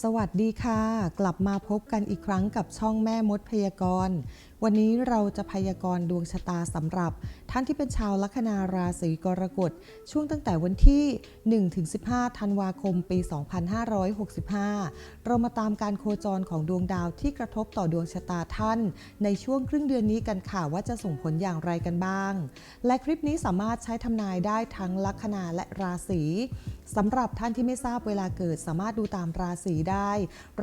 สวัสดีค่ะ กลับมาพบกันอีกครั้งกับช่องแม่มดพยากรณ์ วันนี้เราจะพยากรณ์ดวงชะตาสำหรับ ท่านที่เป็นชาวลัคนาราศีกรกฎ ช่วงตั้งแต่วันที่ 1-15 ธันวาคม ปี 2565 เรามาตามการโคจรของดวงดาวที่กระทบต่อดวงชะตาท่าน ในช่วงครึ่งเดือนนี้กันค่ะว่าจะส่งผลอย่างไรกันบ้าง และคลิปนี้สามารถใช้ทำนายได้ทั้งลัคนาและราศีสำหรับท่านที่ไม่ทราบเวลาเกิดสามารถดูตามราศีได้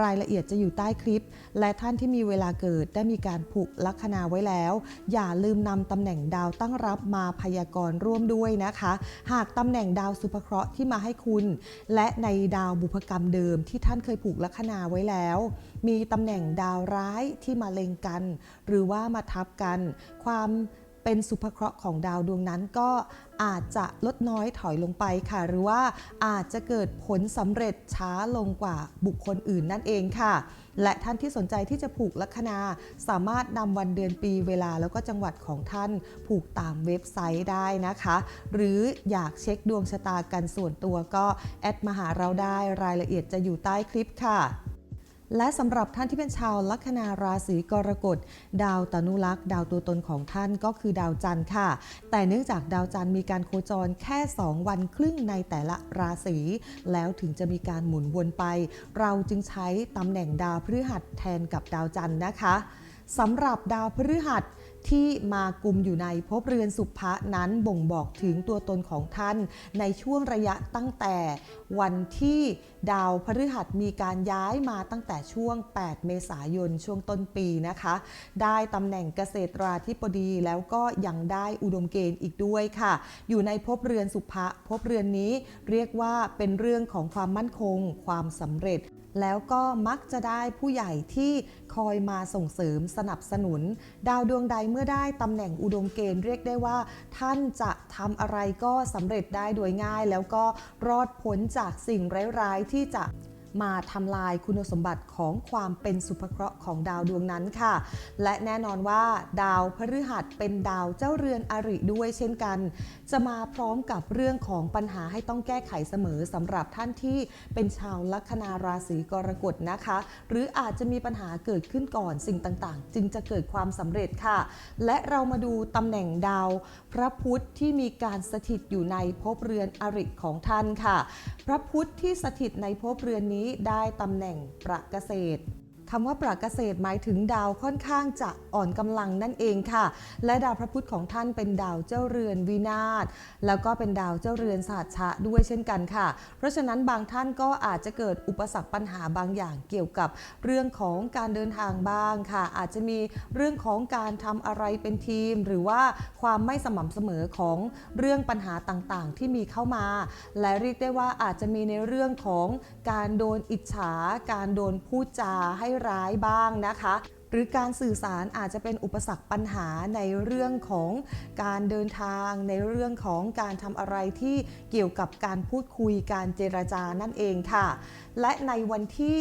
รายละเอียดจะอยู่ใต้คลิป และท่านที่มีเวลาเกิดได้มีการผูกลัคนาไว้แล้ว อย่าลืมนำตำแหน่งดาวตั้งรับมาพยากรณ์ร่วมด้วยนะคะ หากตำแหน่งดาวสุภเคราะห์ที่มาให้คุณ และในดาวบุพกรรมเดิมที่ท่านเคยผูกลัคนาไว้แล้ว มีตำแหน่งดาวร้ายที่มาเล็งกัน หรือว่ามาทับกัน ความ เป็นสุภเคราะห์ของดาวดวงนั้นก็อาจจะลดน้อยถอยลงไปค่ะ หรือว่าอาจจะเกิดผลสำเร็จช้าลงกว่าบุคคลอื่นนั่นเองค่ะ และท่านที่สนใจที่จะผูกลัคนา สามารถนำวันเดือนปีเวลาแล้วก็จังหวัดของท่านผูกตามเว็บไซต์ได้นะคะ หรืออยากเช็คดวงชะตากันส่วนตัวก็แอดมาหาเราได้รายละเอียดจะอยู่ใต้คลิปค่ะ และสำหรับท่านที่เป็นชาวลัคนาราศีกรกฎ ดาวตนุลักษ์ดาวตัวตนของท่านก็คือดาวจันทร์ค่ะ แต่เนื่องจากดาวจันทร์มีการโคจรแค่ 2 วันครึ่งในแต่ละราศีแล้วถึงจะมีการหมุนวนไป เราจึงใช้ตำแหน่งดาวพฤหัสแทนกับดาวจันทร์นะคะ สำหรับดาวพฤหัสที่มากุมอยู่ในภพเรือนสุภะนั้นบ่งบอกถึงตัวตนของท่าน ในช่วงระยะตั้งแต่ วันที่ดาวพฤหัสมีการย้ายมาตั้งแต่ช่วง 8 เมษายนช่วงต้นปีนะคะ ได้ตำแหน่งเกษตราธิบดีแล้วก็ยังได้อุดมเกณฑ์อีกด้วยค่ะ อยู่ในภพเรือนสุภะภพเรือนนี้เรียกว่าเป็นเรื่องของความมั่นคง ความสำเร็จ แล้วก็มักจะได้ผู้ใหญ่ที่คอยมาส่งเสริมสนับสนุน ดาวดวงใดเมื่อได้ตำแหน่งอุดมเกณฑ์เรียกได้ว่า ท่านจะทำอะไรก็สำเร็จได้โดยง่าย แล้วก็รอดพ้นจากสิ่งร้ายๆที่จะ มาทำลายคุณสมบัติของความเป็นสุภเคราะห์ของดาวดวงนั้นค่ะ และแน่นอนว่าดาวพฤหัสเป็นดาวเจ้าเรือนอริด้วยเช่นกัน จะมาพร้อมกับเรื่องของปัญหาให้ต้องแก้ไขเสมอสำหรับท่านที่เป็นชาวลัคนาราศีกรกฎนะคะ หรืออาจจะมีปัญหาเกิดขึ้นก่อนสิ่งต่างๆ จึงจะเกิดความสำเร็จค่ะ และเรามาดูตำแหน่งดาว พระพุธที่มีการสถิตอยู่ในภพเรือนอริของท่านค่ะ พระพุธที่สถิตในภพเรือนนี้ได้ตำแหน่งประเกษตรคำว่าปราเกษตรหมายถึงดาวค่อนข้างจะอ่อนกำลังนั่นเองค่ะ และดาวพระพุธของท่านเป็นดาวเจ้าเรือนวินาศแล้วก็เป็นดาวเจ้าเรือนศาสชะด้วยเช่นกันค่ะ เพราะฉะนั้นบางท่านก็อาจจะเกิดอุปสรรคปัญหาบางอย่างเกี่ยวกับเรื่องของการเดินทางบ้างค่ะ อาจจะมีเรื่องของการทำอะไรเป็นทีม หรือว่าความไม่สม่ำเสมอของเรื่องปัญหาต่างๆ ที่มีเข้ามา และเรียกได้ว่าอาจจะมีในเรื่องของ การโดนอิจฉา การโดนพูดจาให้ร้ายบ้างนะคะ หรือการสื่อสารอาจจะเป็นอุปสรรคปัญหาในเรื่องของการเดินทาง ในเรื่องของการทำอะไรที่เกี่ยวกับการพูดคุยการเจรจานั่นเองค่ะ และในวันที่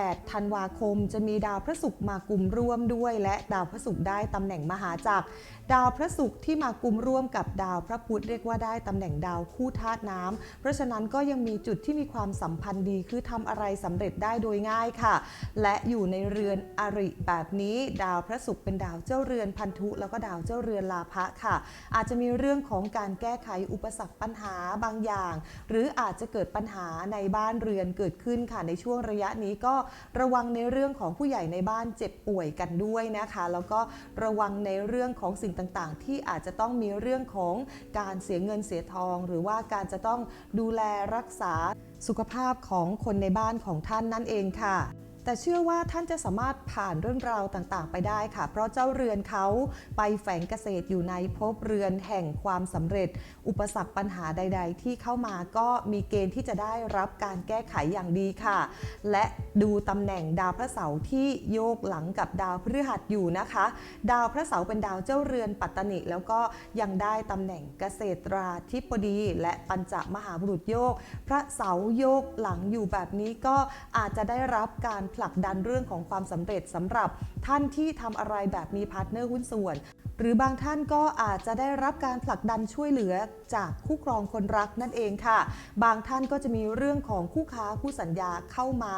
8 ธันวาคม จะมีดาวพระศุกร์มากุมร่วมด้วย และดาวพระศุกร์ได้ตำแหน่งมหาจักร ดาวพระศุกร์ที่มากุมร่วมกับดาวพระพุธเรียกว่าได้ตำแหน่งดาวคู่ธาตุน้ำเพราะฉะนั้นก็ยังมีจุดที่มีความสัมพันธ์ดีคือทำอะไรสำเร็จได้โดยง่ายค่ะ และอยู่ในเรือนอริแบบนี้ ดาวพระศุกร์เป็นดาวเจ้าเรือนพันธุ แล้วก็ดาวเจ้าเรือนลาภะค่ะ อาจจะมีเรื่องของการแก้ไขอุปสรรคปัญหาบางอย่าง หรืออาจจะเกิดปัญหาในบ้านเรือนเกิดขึ้นค่ะในช่วงระยะนี้ก็ระวังในเรื่องของผู้ใหญ่ในบ้านเจ็บป่วยกันด้วยนะคะ แล้วก็ระวังในเรื่องของสิ่งต่างๆ ที่อาจจะต้องมีเรื่องของการเสียเงินเสียทอง หรือว่าการจะต้องดูแลรักษาสุขภาพของคนในบ้านของท่านนั่นเองค่ะ แต่เชื่อว่าท่านจะสามารถผ่านเรื่องราวต่างๆ ไปได้ค่ะ เพราะเจ้าเรือนเขาไปแฝงเกษตรอยู่ในภพเรือนแห่งความสำเร็จ อุปสรรคปัญหาใด ๆ ที่เข้ามาก็มีเกณฑ์ที่จะได้รับการแก้ไขอย่างดีค่ะ และดูตำแหน่งดาวพระเสาร์ที่โยกหลังกับดาวพฤหัสอยู่นะคะ ดาวพระเสาร์เป็นดาวเจ้าเรือนปัตตนิแล้วก็ยังได้ตำแหน่งเกษตราธิบดี และปัญจมหาบุรุษโยก พระเสาร์โยกหลังอยู่แบบนี้ก็อาจจะได้รับการผลักดันเรื่องของความสำเร็จสำหรับท่านที่ทำอะไรแบบมีพาร์ทเนอร์หุ้นส่วน หรือบางท่านก็อาจจะได้รับการผลักดันช่วยเหลือ จากคู่ครองคนรักนั่นเองค่ะ บางท่านก็จะมีเรื่องของคู่ค้าคู่สัญญาเข้ามา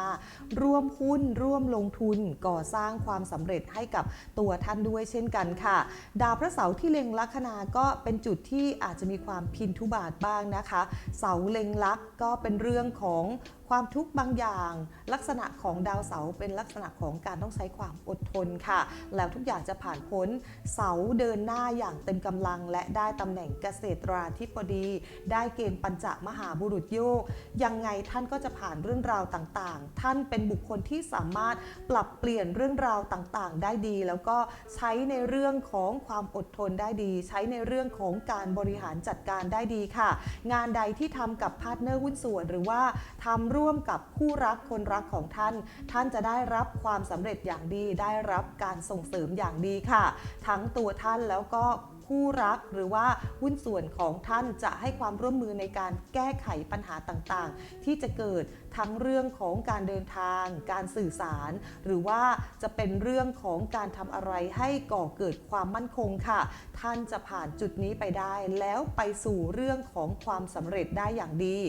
ร่วมหุ้นร่วมลงทุนก่อสร้างความสำเร็จให้กับตัวท่านด้วยเช่นกันค่ะ ดาวพระเสาร์ที่เล็งลัคนาก็เป็นจุดที่อาจจะมีความพินทุบาทบ้างนะคะ เสาเล็งลักก็เป็นเรื่องของความทุกข์บางอย่าง ลักษณะของดาวเสาร์เป็นลักษณะของการต้องใช้ความอดทนค่ะ แล้วทุกอย่างจะผ่านพ้นเสาเดินหน้าอย่างเต็มกำลังและได้ตำแหน่งเกษตราธิบดี ได้เกณฑ์ปัญจมหาบุรุษโยก ยังไงท่านก็จะผ่านเรื่องราวต่างๆ ท่านเป็นบุคคลที่สามารถปรับเปลี่ยนเรื่องราวต่างๆ ได้ดี แล้วก็ใช้ในเรื่องของความอดทนได้ดี ใช้ในเรื่องของการบริหารจัดการได้ดีค่ะ งานใดที่ทำกับพาร์ทเนอร์หุ้นส่วน หรือว่าทำร่วมกับคู่รักคนรักของท่าน ท่านจะได้รับความสำเร็จอย่างดี ได้รับการส่งเสริมอย่างดีค่ะ ทั้งตัวท่านแล้วก็ คู่รัก หรือว่าหุ้นส่วนของท่านจะให้ความร่วมมือในการแก้ไขปัญหาต่างๆ ที่จะเกิดทั้งเรื่องของการเดินทาง การสื่อสาร หรือว่าจะเป็นเรื่องของการทำอะไรให้ก่อเกิดความมั่นคงค่ะ ท่านจะผ่านจุดนี้ไปได้ แล้วไปสู่เรื่องของความสำเร็จได้อย่างดี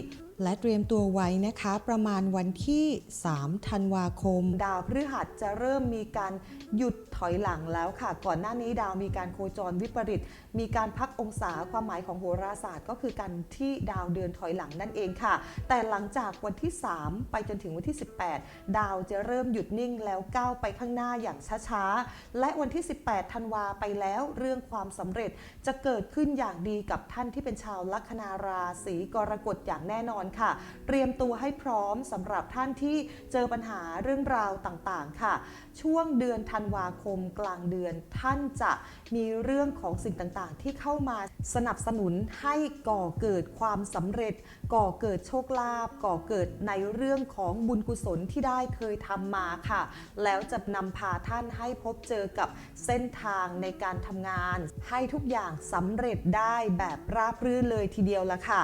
และเตรียมตัวไว้นะคะประมาณวันที่ 3 ธันวาคม ดาวพฤหัสจะเริ่มมีการหยุดถอยหลังแล้วค่ะ ก่อนหน้านี้ดาวมีการโคจรวิปริต มีการพักองศาความหมายของโหราศาสตร์ ก็คือการที่ดาวเดินถอยหลังนั่นเองค่ะ แต่หลังจากวันที่ 3 ไปจนถึงวันที่ 18 ดาวจะเริ่มหยุดนิ่งแล้วก้าวไปข้างหน้าอย่างช้าๆ และวันที่ 18 ธันวาไปแล้วเรื่องความสำเร็จจะเกิดขึ้นอย่างดีกับท่านที่เป็นชาวลัคนาราศีกรกฎอย่างแน่นอนค่ะ เตรียมตัวให้พร้อมสำหรับท่านที่เจอปัญหาเรื่องราวต่างๆ ค่ะ ช่วงเดือนธันวาคมกลางเดือนท่านจะมีเรื่องของสิ่งต่างๆ ที่เข้ามาสนับสนุนให้ก่อเกิดความสำเร็จ ก่อเกิดโชคลาภก่อเกิดในเรื่องของบุญกุศลที่ได้เคยทำมาค่ะ แล้วจะนำพาท่านให้พบเจอกับเส้นทางในการทำงาน ให้ทุกอย่างสำเร็จได้แบบราบรื่นเลยทีเดียวละค่ะ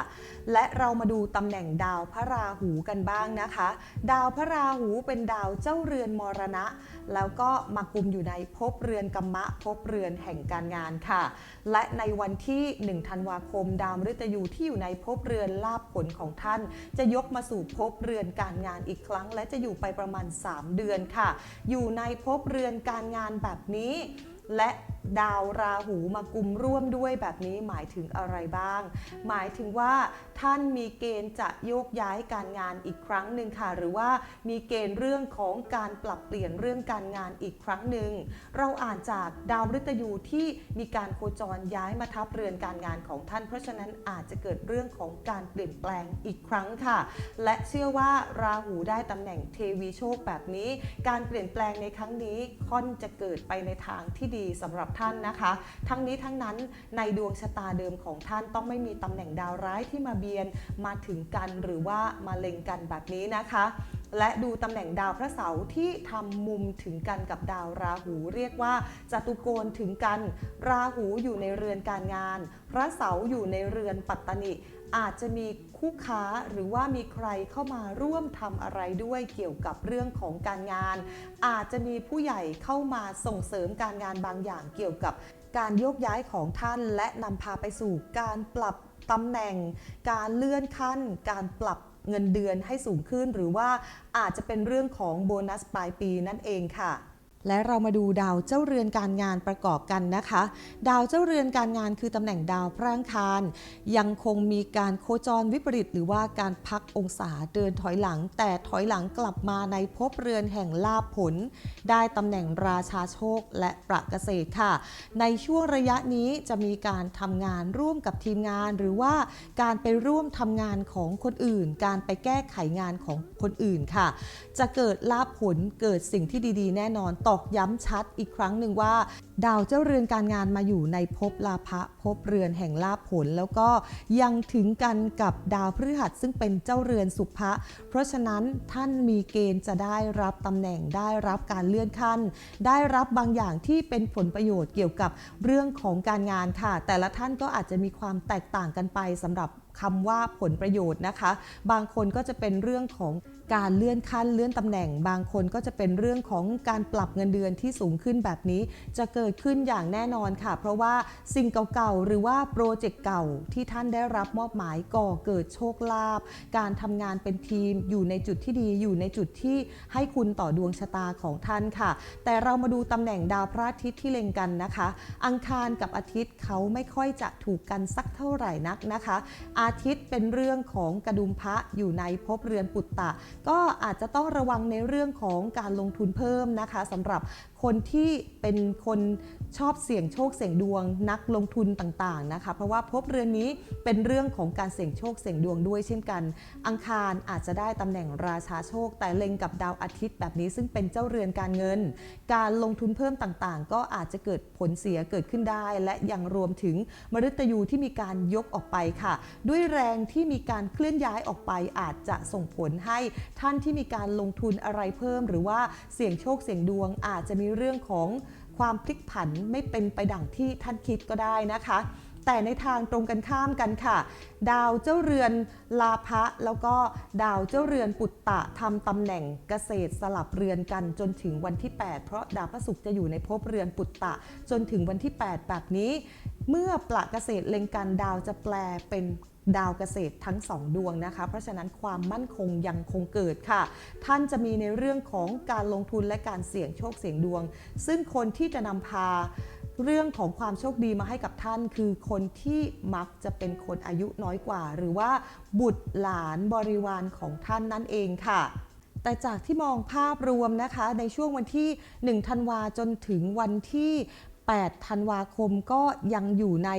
และเรามาดูตำแหน่งดาวพระราหูกันบ้างนะคะ ดาวพระราหูเป็นดาวเจ้าเรือนมรณะ แล้วก็มากุมอยู่ในภพเรือนกัมมะภพเรือนแห่งการงานค่ะ และในวันที่ 1 ธันวาคม ดาวมฤตยูที่อยู่ในภพเรือนลาบผลของท่าน จะยกมาสู่ภพเรือนการงานอีกครั้ง และจะอยู่ไปประมาณ 3 เดือนค่ะ อยู่ในภพเรือนการงานแบบนี้ และดาวราหูมากุมร่วมด้วยแบบนี้หมายถึงอะไรบ้าง หมายถึงว่าท่านมีเกณฑ์จะโยกย้ายการงานอีกครั้งหนึ่งค่ะ หรือว่ามีเกณฑ์เรื่องของการปรับเปลี่ยนเรื่องการงานอีกครั้งหนึ่ง เราอ่านจากดาวฤตยูที่มีการโคจรย้ายมาทับเรือนการงานของท่าน เพราะฉะนั้นอาจจะเกิดเรื่องของการเปลี่ยนแปลงอีกครั้งค่ะ และเชื่อว่าราหูได้ตำแหน่งเทวีโชคแบบนี้ การเปลี่ยนแปลงในครั้งนี้ค่อนจะเกิดไปในทางที่ดีสำหรับท่านนะคะ ทั้งนี้ทั้งนั้นในดวงชะตาเดิมของท่านต้องไม่มีตำแหน่งดาวร้ายที่มาเบียนมาถึงกันหรือว่ามาเล็งกันแบบนี้นะคะและดูตำแหน่งดาวพระเสาร์ที่ทำมุมถึงกันกับดาวราหู เรียกว่าจตุโกณถึงกัน ราหูอยู่ในเรือนการงาน พระเสาร์อยู่ในเรือนปัตตนิอาจจะมี คู่ค้าหรือว่ามีใครเข้ามาร่วมทำอะไรด้วยเกี่ยวกับเรื่องของการงาน อาจจะมีผู้ใหญ่เข้ามาส่งเสริมการงานบางอย่างเกี่ยวกับการโยกย้ายของท่าน และนำพาไปสู่การปรับตำแหน่ง การเลื่อนขั้น การปรับเงินเดือนให้สูงขึ้น หรือว่าอาจจะเป็นเรื่องของโบนัสปลายปีนั่นเองค่ะ และเรามาดูดาวเจ้าเรือนการงานประกอบกันนะคะ ดาวเจ้าเรือนการงานคือตำแหน่งดาวพระอังคาร ยังคงมีการโคจรวิปริตหรือว่าการพักองศาเดินถอยหลัง แต่ถอยหลังกลับมาในภพเรือนแห่งลาภผล ได้ตำแหน่งราชาโชคและประเกษตรค่ะ ในช่วงระยะนี้จะมีการทำงานร่วมกับทีมงาน หรือว่าการไปร่วมทำงานของคนอื่น การไปแก้ไขงานของคนอื่นค่ะ จะเกิดลาภผลเกิดสิ่งที่ดี ๆ แน่นอนต่ออกย้ำชัดอีกครั้งหนึ่งว่า ดาวเจ้าเรือนการงานมาอยู่ในภพลาภะภพเรือนแห่งลาภผล แล้วก็ยังถึงกันกับดาวพฤหัสซึ่งเป็นเจ้าเรือนสุภะเพราะฉะนั้นท่านมีเกณฑ์จะได้รับตำแหน่งได้รับการเลื่อนขั้น ได้รับบางอย่างที่เป็นผลประโยชน์เกี่ยวกับเรื่องของการงานค่ะ แต่ละท่านก็อาจจะมีความแตกต่างกันไปสำหรับ คำว่าผลประโยชน์นะคะ บางคนก็จะเป็นเรื่องของการเลื่อนขั้นเลื่อนตำแหน่ง บางคนก็จะเป็นเรื่องของการปรับเงินเดือนที่สูงขึ้นแบบนี้ จะเกิดขึ้นอย่างแน่นอนค่ะ เพราะว่าสิ่งเก่าๆ หรือว่าโปรเจกต์เก่าที่ท่านได้รับมอบหมายก่อเกิดโชคลาภการทำงานเป็นทีมอยู่ในจุดที่ดีอยู่ในจุดที่ให้คุณต่อดวงชะตาของท่านค่ะ แต่เรามาดูตำแหน่งดาวพระอาทิตย์ที่เล็งกันนะคะ อังคารกับอาทิตย์เขาไม่ค่อยจะถูกกันสักเท่าไหร่นักนะคะอาทิตย์เป็นเรื่องของกระดุมพระอยู่ในภพเรือนปุตตะ ก็อาจจะต้องระวังในเรื่องของการลงทุนเพิ่มนะคะสำหรับ คนที่เป็นคนชอบเสี่ยงโชคเสี่ยงดวง นักลงทุนต่างๆนะคะ เพราะว่าภพเรือนนี้เป็นเรื่องของการเสี่ยงโชคเสี่ยงดวงด้วยเช่นกัน อังคารอาจจะได้ตำแหน่งราชาโชค แต่เล็งกับดาวอาทิตย์แบบนี้ซึ่งเป็นเจ้าเรือนการเงิน การลงทุนเพิ่มต่างๆ ก็อาจจะเกิดผลเสียเกิดขึ้นได้ และยังรวมถึงมฤตยูที่มีการยกออกไปค่ะ ด้วยแรงที่มีการเคลื่อนย้ายออกไปอาจจะส่งผลให้ท่านที่มีการลงทุนอะไรเพิ่ม หรือว่าเสี่ยงโชคเสี่ยงดวงอาจจะมีเรื่องของความพลิกผันไม่เป็นไปดังที่ท่านคิดก็ได้นะคะ แต่ในทางตรงกันข้ามกันค่ะ ดาวเจ้าเรือนลาภะแล้วก็ดาวเจ้าเรือนปุตตะทำตำแหน่งเกษตรสลับเรือนกันจนถึงวันที่ 8 เพราะดาวพระศุกร์จะอยู่ในภพเรือนปุตตะ จนถึงวันที่ 8 แบบนี้ เมื่อปละเกษตรเล็งกันดาวจะแปลเป็น ดาวเกษตรทั้งสองดวงนะคะ เพราะฉะนั้นความมั่นคงยังคงเกิดค่ะ ท่านจะมีในเรื่องของการลงทุนและการเสี่ยงโชคเสี่ยงดวง ซึ่งคนที่จะนำพาเรื่องของความโชคดีมาให้กับท่าน คือคนที่มักจะเป็นคนอายุน้อยกว่า หรือว่าบุตรหลานบริวารของท่านนั่นเองค่ะแต่จากที่มองภาพรวมนะคะในช่วงวันที่ 1 ธันวาจนถึงวันที่ 8 ธันวาคมก็ยังอยู่ใน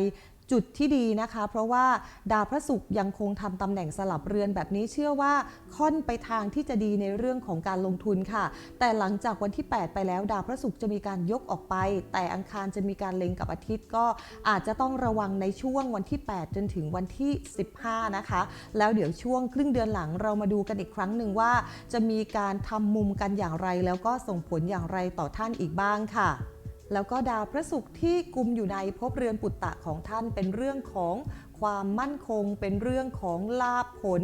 จุดที่ดีนะคะ เพราะว่าดาวพระศุกร์ยังคงทำตำแหน่งสลับเรือนแบบนี้เชื่อว่าค่อนไปทางที่จะดีในเรื่องของการลงทุนค่ะ แต่หลังจากวันที่ 8 ไปแล้ว ดาวพระศุกร์จะมีการยกออกไป แต่อังคารจะมีการเล็งกับอาทิตย์ก็อาจจะต้องระวังในช่วงวันที่ 8 จนถึงวันที่ 15 นะคะ แล้วเดี๋ยวช่วงครึ่งเดือนหลังเรามาดูกันอีกครั้งหนึ่งว่า จะมีการทำมุมกันอย่างไร แล้วก็ส่งผลอย่างไรต่อท่านอีกบ้างค่ะ แล้วก็ดาวพระศุกร์ที่กุมอยู่ในภพเรือนปุตตะของท่านเป็นเรื่องของ ความมั่นคงเป็นเรื่องของลาภผล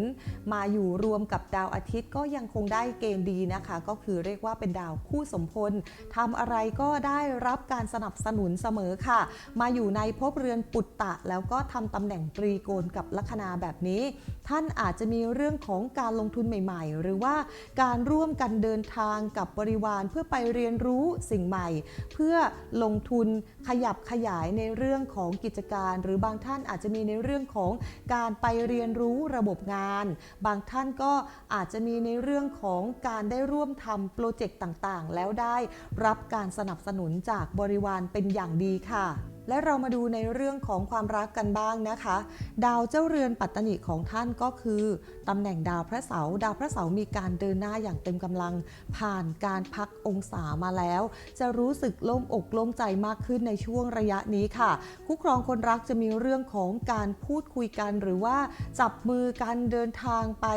มาอยู่รวมกับดาวอาทิตย์ก็ยังคงได้เกณฑ์ดีนะคะ ก็คือเรียกว่าเป็นดาวคู่สมพลทำอะไรก็ได้รับการสนับสนุนเสมอค่ะ มาอยู่ในภพเรือนปุตตะ แล้วก็ทำตำแหน่งตรีโกณกับลัคนาแบบนี้ ท่านอาจจะมีเรื่องของการลงทุนใหม่ๆ หรือว่าการร่วมกันเดินทางกับบริวารเพื่อไปเรียนรู้สิ่งใหม่ เพื่อลงทุนขยับขยายในเรื่องของกิจการ หรือบางท่านอาจจะมีในเรื่องของการไปเรียนรู้ระบบงาน บางท่านก็อาจจะมีในเรื่องของการได้ร่วมทำโปรเจกต์ต่างๆ แล้วได้รับการสนับสนุนจากบริวารเป็นอย่างดีค่ะ และเรามาดูในเรื่องของความรักกันบ้างนะคะ ดาวเจ้าเรือนปัตตนิของท่านก็คือตำแหน่งดาวพระเสาร์ดาวพระเสาร์มีการเดินหน้าอย่างเต็มกำลัง ผ่านการพักองศามาแล้ว จะรู้สึกโล่งอกโล่งใจมากขึ้นในช่วงระยะนี้ค่ะ คู่ครองคนรักจะมีเรื่องของการพูดคุยกันหรือว่าจับมือกันเดินทางไป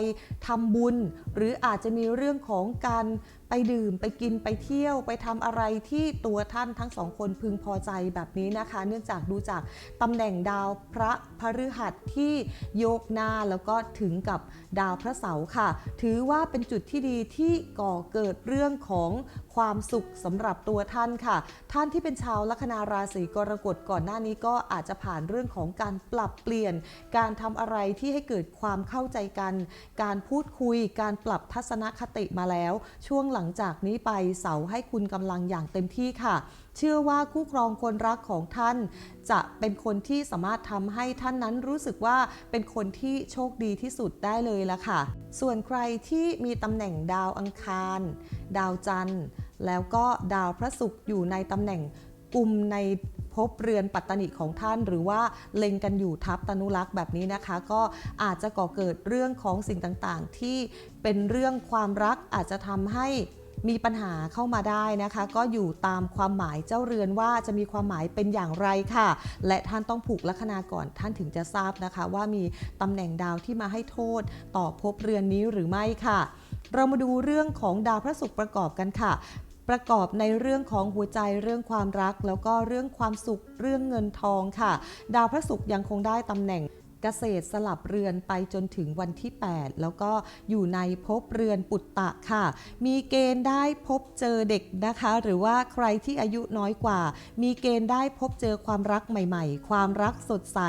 ทำบุญ หรืออาจจะมีเรื่องของการ ไปดื่มไปกินไปเที่ยวไปทำอะไรที่ตัวท่านทั้งสองคนพึงพอใจแบบนี้นะคะ เนื่องจากดูจากตำแหน่งดาวพระพฤหัสที่โยกหน้าแล้วก็ถึงกับดาวพระเสาร์ค่ะ ถือว่าเป็นจุดที่ดีที่ก่อเกิดเรื่องของความสุขสำหรับตัวท่านค่ะ ท่านที่เป็นชาวลัคนาราศีกรกฎก่อนหน้านี้ก็อาจจะผ่านเรื่องของการปรับเปลี่ยน การทำอะไรที่ให้เกิดความเข้าใจกัน การพูดคุย การปรับทัศนคติมาแล้ว ช่วงหลังจากนี้ไปเสาให้คุณกำลังอย่างเต็มที่ค่ะ เชื่อว่าคู่ครองคนรักของท่าน จะเป็นคนที่สามารถทำให้ท่านนั้นรู้สึกว่าเป็นคนที่โชคดีที่สุดได้เลยละค่ะ ส่วนใครที่มีตำแหน่งดาวอังคาร ดาวจันทร์ แล้วก็ดาวพระศุกร์อยู่ในตำแหน่งกลุ่มในภพเรือนปัตตนิของท่าน หรือว่าเล็งกันอยู่ทับตนุรักษ์แบบนี้นะคะ ก็อาจจะก่อเกิดเรื่องของสิ่งต่างๆ ที่เป็นเรื่องความรักอาจจะทำให้ มีปัญหาเข้ามาได้นะคะ ก็อยู่ตามความหมายเจ้าเรือนว่าจะมีความหมายเป็นอย่างไรค่ะ และท่านต้องผูกลัคนาก่อนท่านถึงจะทราบนะคะ ว่ามีตำแหน่งดาวที่มาให้โทษต่อภพเรือนนี้หรือไม่ค่ะ เรามาดูเรื่องของดาวพระศุกร์ประกอบกันค่ะประกอบในเรื่องของหัวใจเรื่องความรัก แล้วก็เรื่องความสุขเรื่องเงินทองค่ะ ดาวพระศุกร์ยังคงได้ตำแหน่ง เกษตรสลับเรือนไปจนถึงวันที่ 8 แล้วก็อยู่ในภพเรือนปุตตะค่ะ มีเกณฑ์ได้พบเจอเด็กนะคะ หรือว่าใครที่อายุน้อยกว่า มีเกณฑ์ได้พบเจอความรักใหม่ ๆ ความรักสดใส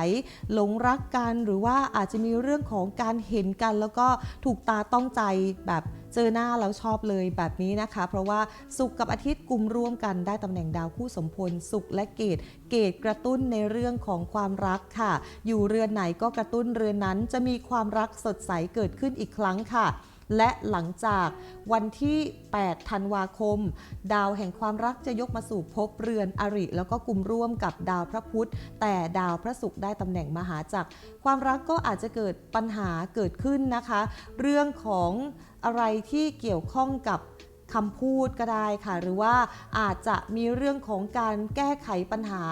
หลงรักกันหรือว่าอาจจะมีเรื่องของการเห็นกัน แล้วก็ถูกตาต้องใจแบบ เจอหน้าแล้วชอบเลยแบบนี้นะคะ เพราะว่าสุขกับอาทิตย์กลุ่มร่วมกันได้ตำแหน่งดาวคู่สมพลสุขและเกตเกตกระตุ้นในเรื่องของความรักค่ะ อยู่เรือนไหนก็กระตุ้นเรือนนั้นจะมีความรักสดใสเกิดขึ้นอีกครั้งค่ะ และหลังจากวันที่ 8 ธันวาคม ดาวแห่งความรักจะยกมาสู่ภพเรือนอริ แล้วก็กลุ่มร่วมกับดาวพระพุธ แต่ดาวพระศุกร์ได้ตำแหน่งมหาจักร ความรักก็อาจจะเกิดปัญหาเกิดขึ้นนะคะ เรื่องของอะไรที่เกี่ยวข้องกับคำพูดก็ได้ค่ะ หรือว่าอาจจะมีเรื่องของการแก้ไขปัญหา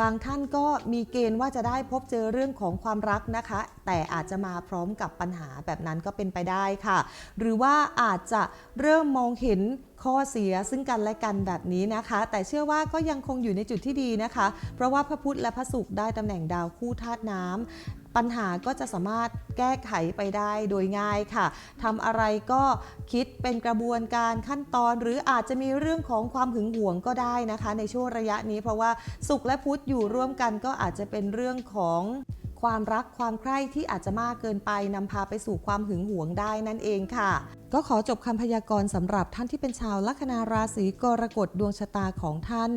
บางท่านก็มีเกณฑ์ว่าจะได้พบเจอเรื่องของความรักนะคะ แต่อาจจะมาพร้อมกับปัญหาแบบนั้นก็เป็นไปได้ค่ะ หรือว่าอาจจะเริ่มมองเห็นข้อเสียซึ่งกันและกันแบบนี้นะคะ แต่เชื่อว่าก็ยังคงอยู่ในจุดที่ดีนะคะ เพราะว่าพระพุธและพระศุกร์ได้ตำแหน่งดาวคู่ธาตุน้ำ ปัญหาก็จะสามารถแก้ไขไปได้โดยง่ายค่ะทำอะไรก็คิดเป็นกระบวนการขั้นตอน หรืออาจจะมีเรื่องของความหึงหวงก็ได้นะคะ ในช่วงระยะนี้ เพราะว่าสุขและพุธอยู่ร่วมกันก็อาจจะเป็นเรื่องของความรักความใคร่ที่อาจจะมากเกินไปนำพาไปสู่ความหึงหวงได้นั่นเองค่ะก็ขอจบคำพยากรณ์สำหรับท่านที่เป็นชาวลัคนาราศีกรกฎดวงชะตาของท่าน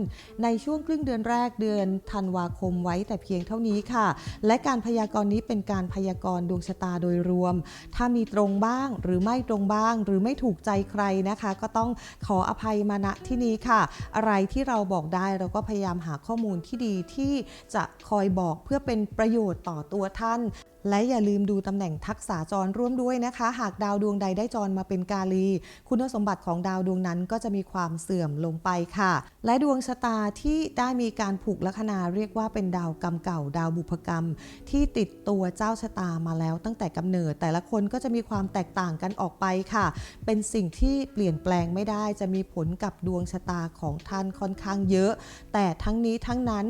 ในช่วงครึ่งเดือนแรกเดือนธันวาคมไว้แต่เพียงเท่านี้ค่ะ และการพยากรณ์นี้เป็นการพยากรณ์ดวงชะตาโดยรวม ถ้ามีตรงบ้างหรือไม่ตรงบ้าง หรือไม่ถูกใจใครนะคะ ก็ต้องขออภัยมาณที่นี้ค่ะ อะไรที่เราบอกได้เราก็พยายามหาข้อมูลที่ดีที่จะคอยบอกเพื่อเป็นประโยชน์ต่อตัวท่าน และอย่าลืมดูตำแหน่งทักษะจรร่วมด้วยนะคะ หากดาวดวงใดได้จรมาเป็นกาลี คุณสมบัติของดาวดวงนั้นก็จะมีความเสื่อมลงไปค่ะ และดวงชะตาที่ได้มีการผูกลัคนาเรียกว่าเป็นดาวกรรมเก่าดาวบุพกรรม ที่ติดตัวเจ้าชะตามาแล้วตั้งแต่กำเนิด แต่ละคนก็จะมีความแตกต่างกันออกไปค่ะ เป็นสิ่งที่เปลี่ยนแปลงไม่ได้จะมีผลกับดวงชะตาของท่านค่อนข้างเยอะ แต่ทั้งนี้ทั้งนั้น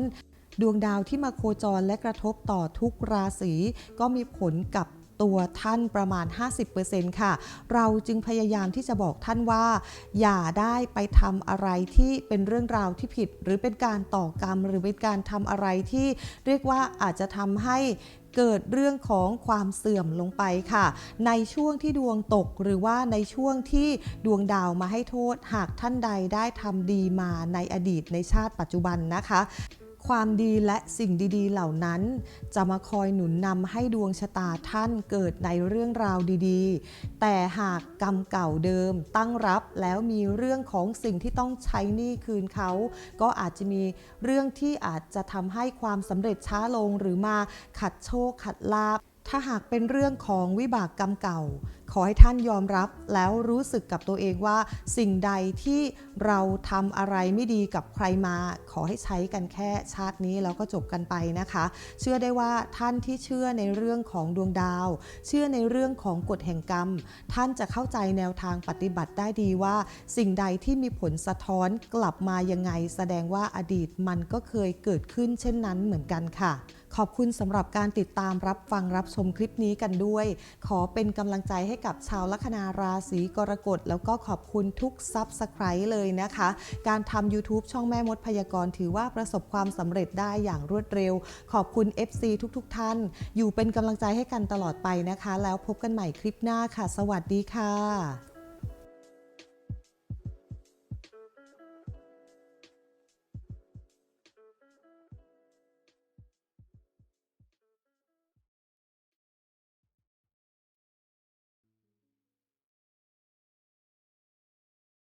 ดวงดาวที่มาโคจรและกระทบต่อทุกราศีก็มีผลกับ ตัวท่านประมาณ 50%ค่ะ เราจึงพยายามที่จะบอกท่านว่า อย่าได้ไปทำอะไรที่เป็นเรื่องราวที่ผิด หรือเป็นการต่อกรรม หรือเป็นการทำอะไรที่เรียกว่าอาจจะทำให้เกิดเรื่องของความเสื่อมลงไปค่ะ ในช่วงที่ดวงตกหรือว่าในช่วงที่ดวงดาวมาให้โทษ หากท่านใดได้ทำดีมาในอดีตในชาติปัจจุบันนะคะ ความดีและสิ่งดีๆ เหล่านั้น จะมาคอยหนุนนำให้ดวงชะตาท่านเกิดในเรื่องราวดีๆ แต่หากกรรมเก่าเดิมตั้งรับแล้วมีเรื่องของสิ่งที่ต้องใช้หนี้คืนเขา ก็อาจจะมีเรื่องที่อาจจะทำให้ความสำเร็จช้าลงหรือมาขัดโชคขัดลาบ ถ้าหากเป็นเรื่องของวิบากกรรมเก่า ขอให้ท่านยอมรับแล้วรู้สึกกับตัวเองว่า สิ่งใดที่เราทำอะไรไม่ดีกับใครมา ขอให้ใช้กันแค่ชาตินี้แล้วก็จบกันไปนะคะ เชื่อได้ว่าท่านที่เชื่อในเรื่องของดวงดาว เชื่อในเรื่องของกฎแห่งกรรม ท่านจะเข้าใจแนวทางปฏิบัติได้ดีว่า สิ่งใดที่มีผลสะท้อนกลับมายังไง แสดงว่าอดีตมันก็เคยเกิดขึ้นเช่นนั้นเหมือนกันค่ะ ขอบคุณสำหรับการติดตามรับฟังรับชมคลิปนี้กันด้วย ขอเป็นกำลังใจให้กับชาวลัคนาราศีกรกฎแล้วก็ขอบคุณทุกซับสไครต์เลยนะคะ การทำ YouTube ช่องแม่มดพยากรณ์ถือว่าประสบความสำเร็จได้อย่างรวดเร็ว ขอบคุณ FC ทุกๆทท่าน อยู่เป็นกำลังใจให้กันตลอดไปนะคะ แล้วพบกันใหม่คลิปหน้าค่ะ สวัสดีค่ะ